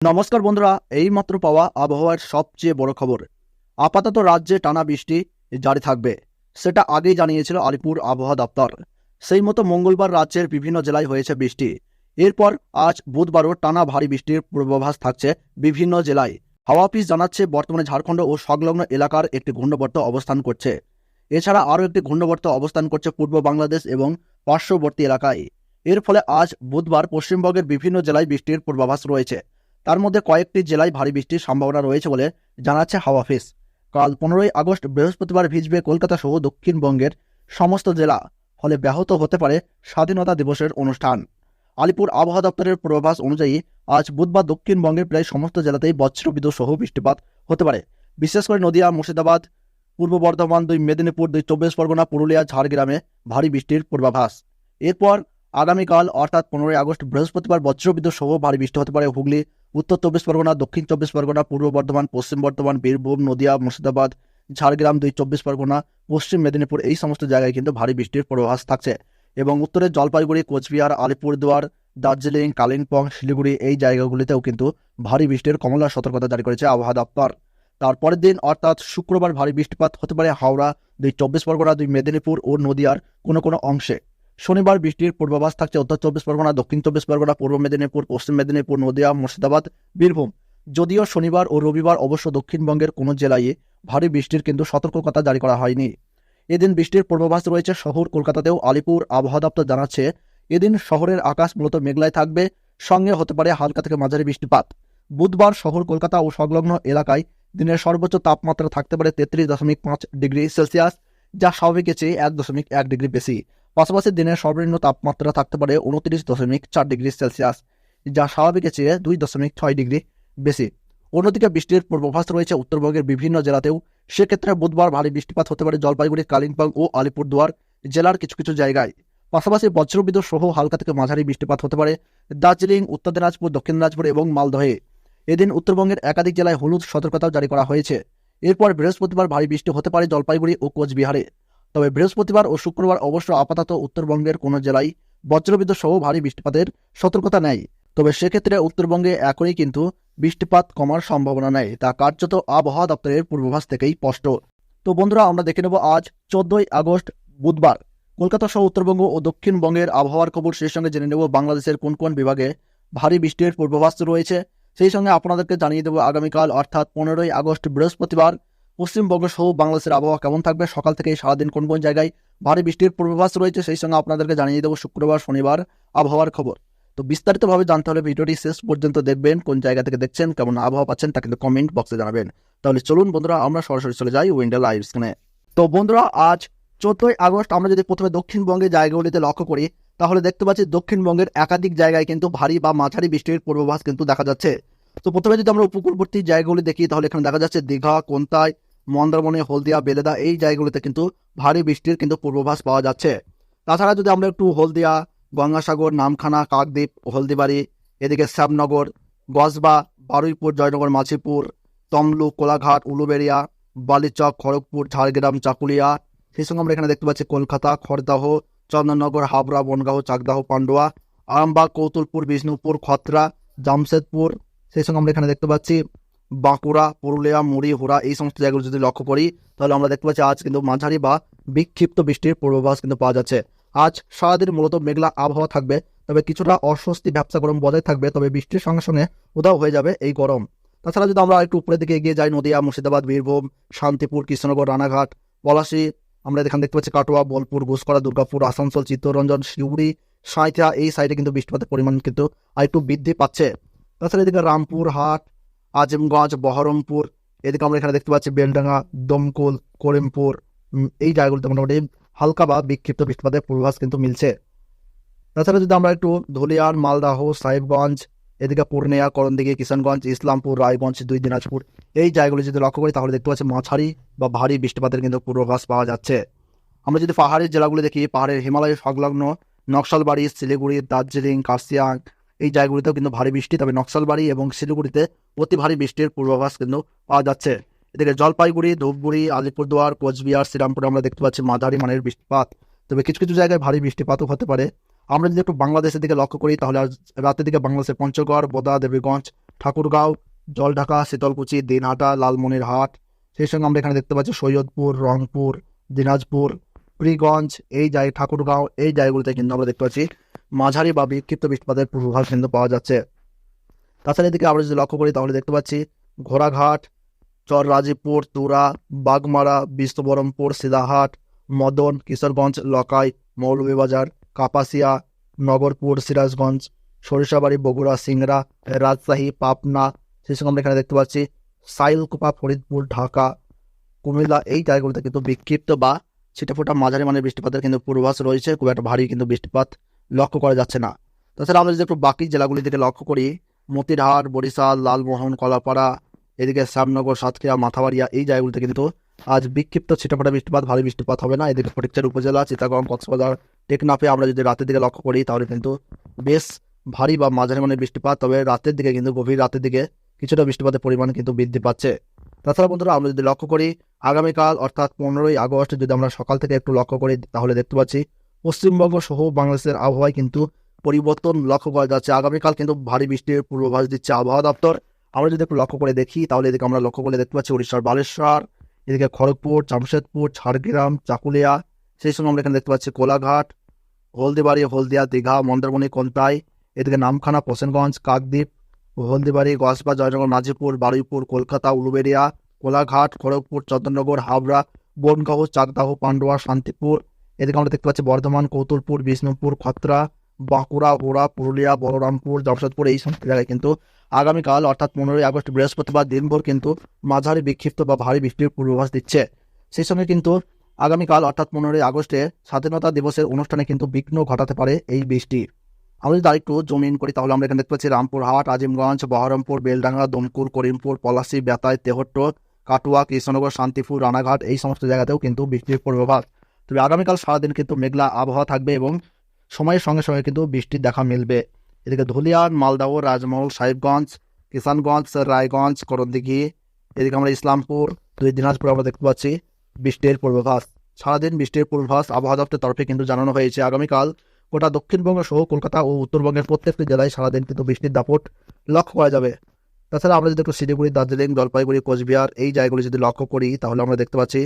নমস্কার বন্ধুরা, এইমাত্র পাওয়া আবহাওয়ার সবচেয়ে বড় খবর। আপাতত রাজ্যে টানা বৃষ্টি জারি থাকবে, সেটা আগেই জানিয়েছিল আলিপুর আবহাওয়া দপ্তর। সেই মতো মঙ্গলবার রাজ্যের বিভিন্ন জেলায় হয়েছে বৃষ্টি। এরপর আজ বুধবারও টানা ভারী বৃষ্টির পূর্বাভাস থাকছে বিভিন্ন জেলায়। হাওয়া অফিস জানাচ্ছে, বর্তমানে ঝাড়খণ্ড ও সংলগ্ন এলাকার একটি ঘূর্ণবর্ত অবস্থান করছে। এছাড়া আরও একটি ঘূর্ণবর্ত অবস্থান করছে পূর্ব বাংলাদেশ এবং পার্শ্ববর্তী এলাকায়। এর ফলে আজ বুধবার পশ্চিমবঙ্গের বিভিন্ন জেলায় বৃষ্টির পূর্বাভাস রয়েছে। তার মধ্যে কয়েকটি জেলায় ভারী বৃষ্টির সম্ভাবনা রয়েছে বলে জানাচ্ছে হাওয়া অফিস। কাল পনেরোই আগস্ট বৃহস্পতিবার ভিজবে কলকাতা সহ দক্ষিণবঙ্গের সমস্ত জেলা, ফলে ব্যাহত হতে পারে স্বাধীনতা দিবসের অনুষ্ঠান। আলিপুর আবহাওয়া দপ্তরের পূর্বাভাস অনুযায়ী আজ বুধবার দক্ষিণবঙ্গের প্রায় সমস্ত জেলাতেই বজ্রবিদ্যুৎ সহ বৃষ্টিপাত হতে পারে। বিশেষ করে নদিয়া, মুর্শিদাবাদ, পূর্ব বর্ধমান দুই, মেদিনীপুর দুই, চব্বিশ পরগনা, পুরুলিয়া, ঝাড়গ্রামে ভারী বৃষ্টির পূর্বাভাস। এরপর আগামীকাল, অর্থাৎ পনেরোই আগস্ট, বৃহস্পতিবার বজ্রবিদ্যুৎ সহ ভারী বৃষ্টি হতে পারে হুগলি, উত্তর চব্বিশ পরগনা, দক্ষিণ চব্বিশ পরগনা, পূর্ব বর্ধমান, পশ্চিম বর্ধমান, বীরভূম, নদিয়া, মুর্শিদাবাদ, ঝাড়গ্রাম, দুই চব্বিশ পরগনা, পশ্চিম মেদিনীপুর, এই সমস্ত জায়গায় কিন্তু ভারী বৃষ্টির পূর্বাভাস থাকছে। এবং উত্তরের জলপাইগুড়ি, কোচবিহার, আলিপুরদুয়ার, দার্জিলিং, কালিম্পং, শিলিগুড়ি, এই জায়গাগুলিতেও কিন্তু ভারী বৃষ্টির কমলা সতর্কতা জারি করেছে আবহাওয়া দপ্তর। তারপরের দিন, অর্থাৎ শুক্রবার ভারী বৃষ্টিপাত হতে পারে হাওড়া, দুই চব্বিশ পরগনা, দুই মেদিনীপুর ও নদিয়ার কোনো কোনো অংশে। শনিবার বৃষ্টির পূর্বাভাস থাকছে উত্তর চব্বিশ পরগনা, দক্ষিণ চব্বিশ পরগনা, পূর্ব মেদিনীপুর, পশ্চিম মেদিনীপুর, নদিয়া, মুর্শিদাবাদ, বীরভূম। যদিও শনিবার ও রবিবার অবশ্য দক্ষিণবঙ্গের কোনো জেলায় ভারী বৃষ্টির কিন্তু সতর্কতা জারি করা হয়নি। এদিন বৃষ্টির পূর্বাভাস রয়েছে শহর কলকাতাতেও। আলিপুর আবহাওয়া দপ্তর জানাচ্ছে, এদিন শহরের আকাশ মূলত মেঘলায় থাকবে। সঙ্গে হতে পারে হালকা থেকে মাঝারি বৃষ্টিপাত। বুধবার শহর কলকাতা ও সংলগ্ন এলাকায় দিনের সর্বোচ্চ তাপমাত্রা থাকতে পারে তেত্রিশ দশমিক পাঁচ ডিগ্রি সেলসিয়াস, যা স্বাভাবিকের চেয়ে এক দশমিক এক ডিগ্রি বেশি। পাশাপাশি দিনের সর্বনিম্ন তাপমাত্রা থাকতে পারে উনত্রিশ দশমিক চার ডিগ্রি সেলসিয়াস, যা স্বাভাবিকের চেয়ে দুই দশমিক ছয় ডিগ্রি বেশি। অন্যদিকে বৃষ্টির পূর্বাভাস রয়েছে উত্তরবঙ্গের বিভিন্ন জেলাতেও। সেক্ষেত্রে বুধবার ভারী বৃষ্টিপাত হতে পারে জলপাইগুড়ি, কালিম্পং ও আলিপুরদুয়ার জেলার কিছু কিছু জায়গায়। পাশাপাশি বজ্রবিদ্যুৎ সহ হালকা থেকে মাঝারি বৃষ্টিপাত হতে পারে দার্জিলিং, উত্তর দিনাজপুর, দক্ষিণ দিনাজপুর এবং মালদহে। এদিন উত্তরবঙ্গের একাধিক জেলায় হলুদ সতর্কতাও জারি করা হয়েছে। এরপর বৃহস্পতিবার ভারী বৃষ্টি হতে পারে জলপাইগুড়ি ও কোচবিহারে। তবে বৃহস্পতিবার ও শুক্রবার অবশ্য আপাতত উত্তরবঙ্গের কোনো জেলায় বজ্রবিদ্যুৎ সহ ভারী বৃষ্টিপাতের সতর্কতা নেয় তবে সেক্ষেত্রে উত্তরবঙ্গে এখনই কিন্তু বৃষ্টিপাত কমার সম্ভাবনা নেই, তা কার্যত আবহাওয়া দপ্তরের পূর্বাভাস থেকেই স্পষ্ট। তো বন্ধুরা, আমরা দেখে নেব আজ চোদ্দই আগস্ট, বুধবার। কলকাতা সহ উত্তরবঙ্গ ও দক্ষিণবঙ্গের আবহাওয়ার খবর, সেই সঙ্গে জেনে নেব বাংলাদেশের কোন কোন বিভাগে ভারী বৃষ্টির পূর্বাভাস রয়েছে। সেই সঙ্গে আপনাদেরকে জানিয়ে দেবো আগামীকাল, অর্থাৎ পনেরোই আগস্ট, বৃহস্পতিবার পশ্চিমবঙ্গ সহ বাংলাদেশের আবহাওয়া কেমন থাকবে? সকাল থেকে সারাদিন কোন কোন জায়গায় ভারী বৃষ্টির পূর্বাভাস রয়েছে? সেই সঙ্গে আপনাদেরকে জানিয়ে দেবো শুক্রবার, শনিবার আবহাওয়ার খবর। তো বিস্তারিতভাবে জানতে হলে ভিডিওটি শেষ পর্যন্ত দেখবেন, কোন জায়গা থেকে দেখছেন, কেমন আবহাওয়া পাচ্ছেন তা কিন্তু কমেন্ট বক্সে জানাবেন। তাহলে চলুন বন্ধুরা, আমরা সরাসরি চলে যাই উইন্ডো লাইভ স্ক্রিনে তো বন্ধুরা, আজ চোদ্দই আগস্ট, আমরা যদি প্রথমে দক্ষিণবঙ্গের জায়গাগুলিতে লক্ষ্য করি, তাহলে দেখতে পাচ্ছি দক্ষিণবঙ্গের একাধিক জায়গায় কিন্তু ভারী বা মাঝারি বৃষ্টির পূর্বাভাস কিন্তু দেখা যাচ্ছে। তো প্রথমে যদি আমরা উপকূলবর্তী জায়গাগুলি দেখি, তাহলে এখানে দেখা যাচ্ছে দীঘা কোন্তায় মন্দারমণি, হলদিয়া, বেলেদা এই জায়গাগুলিতে কিন্তু ভারী বৃষ্টির কিন্তু পূর্বাভাস পাওয়া যাচ্ছে। তাছাড়া যদি আমরা একটু হলদিয়া, গঙ্গাসাগর, নামখানা, কাকদ্বীপ, হলদিবাড়ি, এদিকে শ্যামনগর গসবা বারুইপুর, জয়নগর, মাছিপুর, তমলুক, কোলাঘাট, উলুবেড়িয়া, বালিচক, খড়গপুর, ঝাড়গ্রাম, চাকুলিয়া, সেই সঙ্গে আমরা এখানে দেখতে পাচ্ছি কলকাতা, খড়দাহ, চন্দননগর, হাবড়া, বনগাঁও, চাকদাহ, পান্ডুয়া, আরামবাগ, কৌতুলপুর, বিষ্ণুপুর, খতরা, জামশেদপুর, সেই সঙ্গে আমরা এখানে দেখতে পাচ্ছি বাঁকুড়া, পুরুলিয়া, মুড়ি, হুড়া এই সমস্ত জায়গাগুলো যদি লক্ষ্য করি, তাহলে আমরা দেখতে পাচ্ছি আজ কিন্তু মাঝারি বা বিক্ষিপ্ত বৃষ্টির পূর্বাভাস কিন্তু পাওয়া যাচ্ছে। আজ সারাদিন মূলত মেঘলা আবহাওয়া থাকবে, তবে কিছুটা অস্বস্তি ব্যবসা গরম বজায় থাকবে, তবে বৃষ্টির সঙ্গে সঙ্গে উদাও হয়ে যাবে এই গরম। তাছাড়া যদি আমরা একটু উপরের দিকে এগিয়ে যাই, নদিয়া, মুর্শিদাবাদ, বীরভূম, শান্তিপুর, কৃষ্ণনগর, রানাঘাট, পলাশী, আমরা এখানে দেখতে পাচ্ছি কাটোয়া, বোলপুর ঘুষকরা দুর্গাপুর, আসানসোল, চিত্তরঞ্জন, শিউড়ি সাঁইথা এই সাইডে কিন্তু বৃষ্টিপাতের পরিমাণ কিন্তু আরেকটু বৃদ্ধি পাচ্ছে। তাছাড়া এদিকে রামপুর হাট আজিমগঞ্জ, বহরমপুর, এদিকে আমরা এখানে দেখতে পাচ্ছি বেলডাঙ্গা, দমকল, করিমপুর এই জায়গাগুলোতে মোটামুটি হালকা বা বিক্ষিপ্ত বৃষ্টিপাতের পূর্বাভাস কিন্তু মিলছে। তাছাড়া যদি আমরা একটু ধুলিয়ান, মালদাহ, সাহেবগঞ্জ, এদিকে পূর্ণিয়া, করণদিঘি, কিষানগঞ্জ, ইসলামপুর, রায়গঞ্জ, দুই দিনাজপুর, এই জায়গাগুলি যদি লক্ষ্য করি তাহলে দেখতে পাচ্ছি মাঝারি বা ভারী বৃষ্টিপাতের কিন্তু পূর্বাভাস পাওয়া যাচ্ছে। আমরা যদি পাহাড়ের জেলাগুলি দেখি, পাহাড়ের হিমালয়, সংলগ্ন নকশালবাড়ি, শিলিগুড়ি, দার্জিলিং কার্সিয়াং এই জায়গাগুলিতেও কিন্তু ভারী বৃষ্টি, তবে নকশালবাড়ি এবং শিলিগুড়িতে অতি ভারী বৃষ্টির পূর্বাভাস কিন্তু পাওয়া যাচ্ছে। এদিকে জলপাইগুড়ি, ধূপগুড়ি, আলিপুরদুয়ার, কোচবিহার, শ্রীরামপুরে আমরা দেখতে পাচ্ছি মাঝারি মানের বৃষ্টিপাত। তবে কিছু কিছু জায়গায় ভারী বৃষ্টিপাতও হতে পারে। আমরা যদি একটু বাংলাদেশের দিকে লক্ষ্য করি, তাহলে রাতের দিকে বাংলাদেশের পঞ্চগড়, বোদা, দেবীগঞ্জ, ঠাকুরগাঁও, জলঢাকা, শীতলকুচি, দিনহাটা, লালমনিরহাট, সেই সঙ্গে আমরা এখানে দেখতে পাচ্ছি সৈয়দপুর, রংপুর, দিনাজপুর প্রিগঞ্জ এই জায়গা ঠাকুরগাঁও, এই জায়গাগুলিতে কিন্তু আমরা দেখতে পাচ্ছি মাঝারি বা বিক্ষিপ্ত বৃষ্টিপাতের পূর্বাভাস কিন্তু পাওয়া যাচ্ছে। তাছাড়া এদিকে আমরা যদি লক্ষ্য করি, তাহলে দেখতে পাচ্ছি ঘোড়াঘাট চর রাজীবপুর তুরা, বাগমারা, বিষ্ণুবরমপুর, সিদাহাট, মদন, কিশোরগঞ্জ, লকাই, মৌলভীবাজার, কাপাসিয়া, নগরপুর, সিরাজগঞ্জ, সরিষাবাড়ি, বগুড়া, সিংড়া, রাজশাহী, পাবনা, সেই সঙ্গে আমরা এখানে দেখতে পাচ্ছি সাইলকুপা, ফরিদপুর, ঢাকা, কুমিল্লা, এই জায়গাগুলোতে কিন্তু বিক্ষিপ্ত বা ছিটেফোঁটা মাঝারি মানের বৃষ্টিপাতের কিন্তু পূর্বাভাস রয়েছে। খুব একটা ভারী কিন্তু বৃষ্টিপাত লক্ষ্য করা যাচ্ছে না। তাছাড়া আমরা যদি একটু বাকি জেলাগুলির দিকে লক্ষ্য করি, মতিরহাট, বরিশাল, লালমোহন, কলাপাড়া, এদিকে শ্যামনগর, সাতক্ষীরা, মাথাবাড়িয়া, এই জায়গাগুলিতে কিন্তু আজ বিক্ষিপ্ত ছিটেফোঁটা বৃষ্টিপাত, ভারী বৃষ্টিপাত হবে না। এদিকে ফটিকচার উপজেলা, চিটাগং, কক্সবাজার, টেকনাফে আমরা যদি রাতের দিকে লক্ষ্য করি, তাহলে কিন্তু বেশ ভারী বা মাঝারি মানের বৃষ্টিপাত। তবে রাতের দিকে কিন্তু গভীর রাতের দিকে কিছুটা বৃষ্টিপাতের পরিমাণ কিন্তু বৃদ্ধি পাচ্ছে। তাছাড়া বন্ধুরা, আমরা যদি লক্ষ্য করি, আগামীকাল, অর্থাৎ পনেরোই আগস্ট, যদি আমরা সকাল থেকে একটু লক্ষ্য করি, তাহলে দেখতে পাচ্ছি পশ্চিমবঙ্গ সহ বাংলাদেশের আবহাওয়ায় কিন্তু পরিবর্তন লক্ষ্য করা যাচ্ছে। আগামীকাল কিন্তু ভারী বৃষ্টির পূর্বাভাস দিচ্ছে আবহাওয়া দপ্তর। আমরা যদি একটু লক্ষ্য করে দেখি, তাহলে এদিকে আমরা লক্ষ্য করে দেখতে পাচ্ছি উড়িষ্যার বালেশ্বর, এদিকে খড়গপুর, জামশেদপুর, ঝাড়গ্রাম, চাকুলিয়া, সেই সঙ্গে আমরা এখানে দেখতে পাচ্ছি কোলাঘাট, হলদিবাড়ি, হলদিয়া, দীঘা, মন্দারমণি কোন্তাই এদিকে নামখানা, হোসেনগঞ্জ, কাকদ্বীপ হলদিবাড়ি গসবা জয়নগর নাজিপুর বারুইপুর, কলকাতা, উলুবেড়িয়া, কোলাঘাট, খড়গপুর, চন্দননগর, হাবড়া, বনগাঁও, চাকদাহ, পান্ডুয়া, শান্তিপুর। এদিকে আমরা দেখতে পাচ্ছি বর্ধমান, কৌতুলপুর, বিষ্ণুপুর, খত্রা, বাঁকুড়া হোড়া পুরুলিয়া, বলরামপুর জামশেদপুর এই সমস্ত জায়গায় কিন্তু আগামীকাল, অর্থাৎ পনেরোই আগস্ট, বৃহস্পতিবার দিনভর কিন্তু মাঝারি বিক্ষিপ্ত বা ভারী বৃষ্টির পূর্বাভাস দিচ্ছে। সেই সঙ্গে কিন্তু আগামীকাল, অর্থাৎ পনেরোই আগস্টে স্বাধীনতা দিবসের অনুষ্ঠানে কিন্তু বিঘ্ন ঘটাতে পারে এই বৃষ্টি। আমরা যদি আরেকটু জমিন করি, তাহলে আমরা এখানে দেখতে পাচ্ছি রামপুরহাট আজিমগঞ্জ, বহরমপুর, বেলডাঙ্গা দমকুর করিমপুর, পলাশি বেতায় তেহট্ট কাটুয়া, কৃষ্ণনগর, শান্তিপুর, রানাঘাট, এই সমস্ত জায়গাতেও কিন্তু বৃষ্টির পূর্বাভাস। তবে আগামীকাল সারাদিন কিন্তু মেঘলা আবহাওয়া থাকবে এবং সময়ের সঙ্গে সঙ্গে কিন্তু বৃষ্টির দেখা মিলবে। এদিকে ধুলিয়ান, মালদাহ, রাজমহল, সাহেবগঞ্জ, কিষানগঞ্জ, রায়গঞ্জ, করণদিঘি, এদিকে আমরা ইসলামপুর, দুই দিনাজপুর আমরা দেখতে পাচ্ছি বৃষ্টির পূর্বাভাস। সারাদিন বৃষ্টির পূর্বাভাস আবহাওয়া দপ্তরের তরফে কিন্তু জানানো হয়েছে। আগামীকাল গোটা দক্ষিণবঙ্গ সহ কলকাতা ও উত্তরবঙ্গের প্রত্যেকটি জেলায় সারাদিন কিন্তু বৃষ্টির দাপট লক্ষ্য করা যাবে। তাছাড়া আমরা যদি একটু শিলিগুড়ি, দার্জিলিং, জলপাইগুড়ি, কোচবিহার এই জায়গাগুলি যদি লক্ষ্য করি, তাহলে আমরা দেখতে পাচ্ছি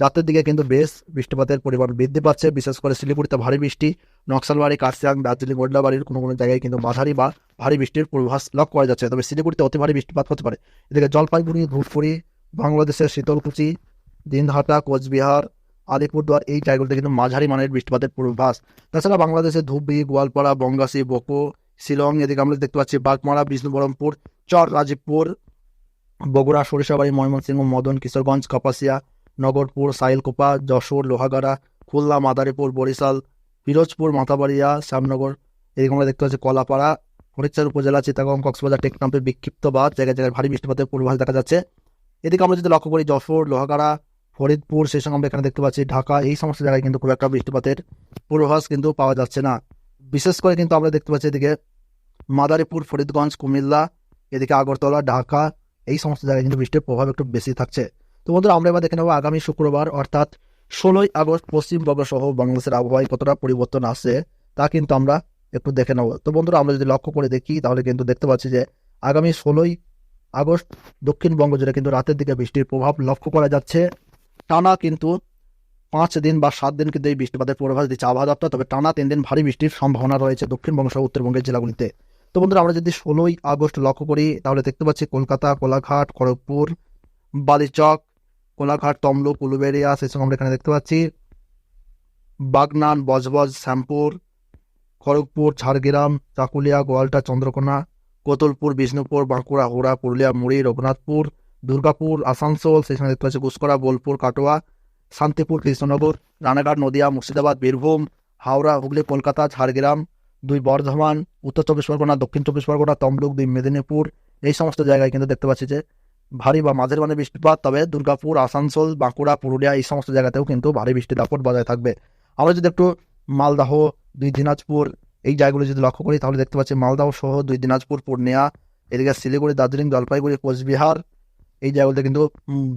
রাতের দিকে কিন্তু বেশ বৃষ্টিপাতের পরিমাণ বৃদ্ধি পাচ্ছে। বিশেষ করে শিলিগুড়িতে ভারী বৃষ্টি, নকশালবাড়ি কার্সিয়াং দার্জিলিং ওডলাবাড়ির কোনো কোনো জায়গায় কিন্তু মাঝারি বা ভারী বৃষ্টির পূর্বাভাস লক্ষ্য করা যাচ্ছে। তবে শিলিগুড়িতে অতি ভারী বৃষ্টিপাত হতে পারে। এদিকে জলপাইগুড়ি, ধূপগুড়ি, বাংলাদেশের শীতলকুচি, দিনহাটা, কোচবিহার আলিপুরদুয়ার এই জায়গাগুলিতে কিন্তু মাঝারি মানের বৃষ্টিপাতের পূর্বাভাস। তাছাড়া বাংলাদেশের ধুবড়ি গোয়ালপাড়া বঙ্গাসী বকো, শিলং, এদিকে আমরা দেখতে পাচ্ছি বাগমারা, বিষ্ণুবরমপুর, চর রাজীবপুর বগুড়া, সরিষাবাড়ি, ময়মনসিংহ, মদন, কিশোরগঞ্জ, কাপাসিয়া, নগরপুর, সাইলকোপা, যশোর, লোহাগাড়া, খুলনা, মাদারীপুর, বরিশাল পিরোজপুর মাথাবাড়িয়া, শ্যামনগর, এদিকে আমরা দেখতে পাচ্ছি কলাপাড়া ফরিদচার উপজেলা চিতাগং কক্সবাজার টেকনাম্পে বিক্ষিপ্ত বা জায়গায় জায়গায় ভারী বৃষ্টিপাতের পূর্বাভাস দেখা যাচ্ছে। এদিকে আমরা যদি লক্ষ্য করি যশোর, লোহাগাড়া ফরিদপুর, সেই সঙ্গে আমরা এখানে দেখতে পাচ্ছি ঢাকা, এই সমস্ত জায়গায় কিন্তু খুব একটা বৃষ্টিপাতের পূর্বাভাস কিন্তু পাওয়া যাচ্ছে না। বিশেষ করে কিন্তু আমরা দেখতে পাচ্ছি এদিকে মাদারীপুর, ফরিদগঞ্জ, কুমিল্লা, এদিকে আগরতলা, ঢাকা, এই সমস্ত জায়গায় কিন্তু বৃষ্টির প্রভাব একটু বেশি থাকছে। তো বন্ধুরা, আমরা এবার দেখে নেব আগামী শুক্রবার, অর্থাৎ ষোলোই আগস্ট পশ্চিমবঙ্গ সহ বাংলাদেশের আবহাওয়ায় কতটা পরিবর্তন আসছে তা কিন্তু আমরা একটু দেখে নেব। তো বন্ধুরা, আমরা যদি লক্ষ্য করে দেখি, তাহলে কিন্তু দেখতে পাচ্ছি যে আগামী ষোলোই আগস্ট দক্ষিণবঙ্গ জুড়ে কিন্তু রাতের দিকে বৃষ্টির প্রভাব লক্ষ্য করা যাচ্ছে। টানা কিন্তু পাঁচ দিন বা সাত দিন কিন্তু এই বৃষ্টিপাতের পূর্বাভাস দিচ্ছে আবহাওয়া দপ্তর। তবে টানা তিন দিন ভারী বৃষ্টির সম্ভাবনা রয়েছে দক্ষিণবঙ্গ সহ উত্তরবঙ্গের জেলাগুলিতে। তো বন্ধুরা, আমরা যদি ষোলোই আগস্ট লক্ষ্য করি, তাহলে দেখতে পাচ্ছি কলকাতা, কোলাঘাট, খড়গপুর, বালিচক, কোলাঘাট, তমলুক, উলুবেড়িয়া, সেই সঙ্গে আমরা এখানে দেখতে পাচ্ছি বাগনান, বজবজ, শ্যামপুর, খড়গপুর, ঝাড়গ্রাম, চাকুলিয়া, গোয়ালটা, চন্দ্রকোনা, কোতলপুর, বিষ্ণুপুর, বাঁকুড়া হুড়া পুরুলিয়া, মুড়ি, রঘুনাথপুর দুর্গাপুর, আসানসোল, সেই সঙ্গে দেখতে পাচ্ছি গুসকরা বোলপুর, কাটোয়া, শান্তিপুর, কৃষ্ণনগর, রানাঘাট, নদিয়া, মুর্শিদাবাদ, বীরভূম, হাওড়া, হুগলি, কলকাতা, ঝাড়গ্রাম, দুই বর্ধমান, উত্তর চব্বিশ পরগনা, দক্ষিণ চব্বিশ পরগনা, তমলুক, দুই মেদিনীপুর, এই সমস্ত জায়গায় কিন্তু দেখতে পাচ্ছি যে ভারী বা মাঝের মানে বৃষ্টিপাত, তবে দুর্গাপুর, আসানসোল, বাঁকুড়া, পুরুলিয়া এই সমস্ত জায়গাতেও কিন্তু ভারী বৃষ্টির দাপট বজায় থাকবে। আমরা যদি একটু মালদাহ, দুই দিনাজপুর, এই জায়গাগুলো যদি লক্ষ্য করি, তাহলে দেখতে পাচ্ছি মালদাহ সহ দুই দিনাজপুর, পূর্ণিয়া, এদিকে শিলিগুড়ি, দার্জিলিং, জলপাইগুড়ি, কোচবিহার এই জায়গাগুলোতে কিন্তু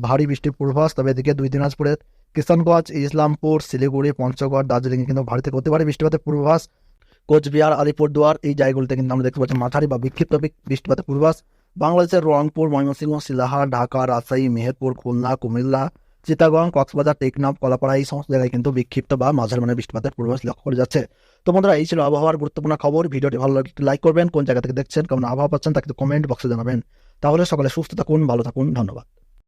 ভারী বৃষ্টির পূর্বাভাস। তবে এদিকে দুই দিনাজপুরের কিষানগঞ্জ, ইসলামপুর, শিলিগুড়ি, পঞ্চগড় দার্জিলিংয়ে কিন্তু ভারী থেকে হতে পারে বৃষ্টিপাতের পূর্বাভাস। কোচবিহার, আলিপুরদুয়ার, এই জায়গাগুলোতে কিন্তু আমরা দেখতে পাচ্ছি মাঝারি বা বিক্ষিপ্ত বৃষ্টিপাতের পূর্বাভাস। বাংলাদেশের রংপুর, ময়মনসিংহ, শিলাহাট, ঢাকা, রাজশাহী, মেহেরপুর, খুলনা, কুমিল্লা, চিটাগং, কক্সবাজার, টেকনাফ, কলাপাড়া, এই সমস্ত জায়গায় কিন্তু বিক্ষিপ্ত বা মাঝারি মানে বৃষ্টিপাতের পূর্বাভাস লক্ষ্য করা যাচ্ছে। তো বন্ধুরা, এই ছিল আবহাওয়ার গুরুত্বপূর্ণ খবর। ভিডিওটি ভালো লাগলে লাইক করবেন। কোন জায়গা থেকে দেখছেন, কেমন আবহাওয়া পাচ্ছেন, তা কিন্তু কমেন্ট বক্সে জানাবেন। তাহলে সকলে সুস্থ থাকুন ভালো থাকুন ধন্যবাদ।